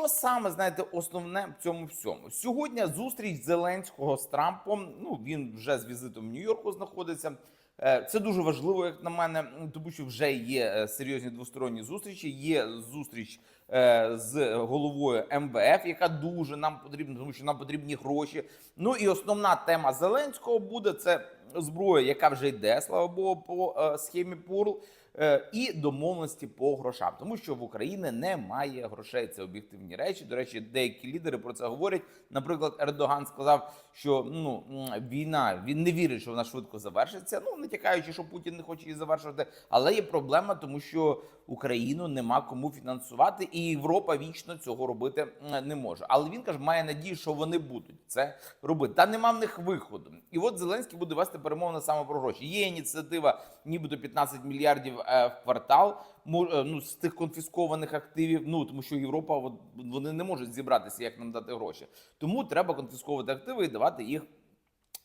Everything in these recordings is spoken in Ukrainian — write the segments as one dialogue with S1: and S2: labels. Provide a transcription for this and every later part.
S1: Що саме знаєте, основне в цьому всьому? Сьогодні зустріч Зеленського з Трампом. Ну він вже з візитом в Нью-Йорку знаходиться. Е, Це дуже важливо, як на мене, тому що вже є е, серйозні двосторонні зустрічі. Є зустріч е, з головою МВФ, яка дуже нам потрібна, тому що нам потрібні гроші. Ну і основна тема Зеленського буде це зброя, яка вже йде, слава Богу, по е, схемі Пурл. Е, і домовленості по грошам, тому що в Україні немає грошей. Це об'єктивні речі. До речі, деякі лідери про це говорять. Наприклад, Ердоган сказав, що ну війна він не вірить, що вона швидко завершиться. Ну натякаючи, що Путін не хоче її завершувати. Але є проблема, тому що Україну нема кому фінансувати, і Європа вічно цього робити не може. Але він каже, має надію, що вони будуть це робити. Та нема в них виходу. І от Зеленський буде вести перемовини саме про гроші. Є ініціатива, нібито 15 мільярдів е, в квартал. е, Ну з тих конфіскованих активів. Ну тому що Європа вони не можуть зібратися, як нам дати гроші. Тому треба конфісковувати активи і давати їх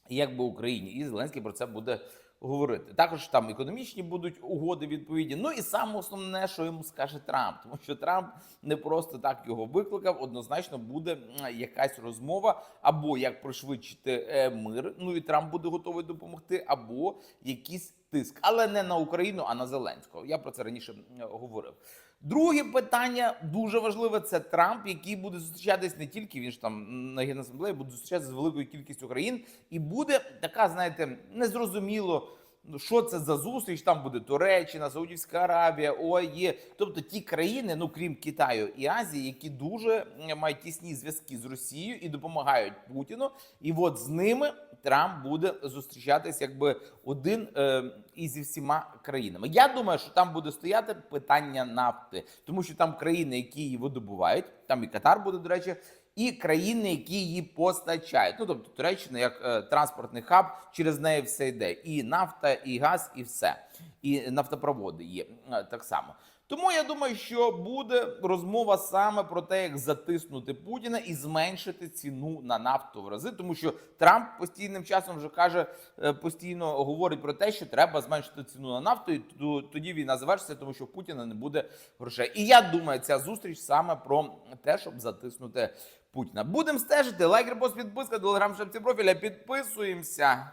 S1: якби Україні. І Зеленський про це буде говорити. Також там економічні будуть угоди відповідні. Ну і саме основне, що йому скаже Трамп, тому що Трамп не просто так його викликав. Однозначно буде якась розмова, або як пришвидшити е, мир. Ну і Трамп буде готовий допомогти, або якийсь тиск, але не на Україну, а на Зеленського. Я про це раніше говорив. Друге питання дуже важливе. Це Трамп, який буде зустрічатись не тільки він ж там на генасамблеї, буде зустрічатися з великою кількістю країн, і буде така, знаєте, незрозуміло. Ну, що це за зустріч? Там буде Туреччина, Саудівська Аравія, ОАЄ, тобто ті країни, ну крім Китаю і Азії, які дуже мають тісні зв'язки з Росією і допомагають Путіну. І от з ними Трамп буде зустрічатись якби один е, із всіма країнами. Я думаю, що там буде стояти питання нафти, тому що там країни, які її видобувають, там і Катар буде, до речі. І країни, які її постачають, ну тобто Туреччина як е, транспортний хаб, через неї все йде. І нафта, і газ, і все, і нафтопроводи є е, так само. Тому я думаю, що буде розмова саме про те, як затиснути Путіна і зменшити ціну на нафту в рази, тому що Трамп постійним часом вже каже, е, постійно говорить про те, що треба зменшити ціну на нафту, і тоді війна завершиться, тому що Путіна не буде грошей. І я думаю, ця зустріч саме про те, щоб затиснути Путіна. Будемо стежити. Лайк, репост, підписка, телеграм, шапці профіля. Підписуємося.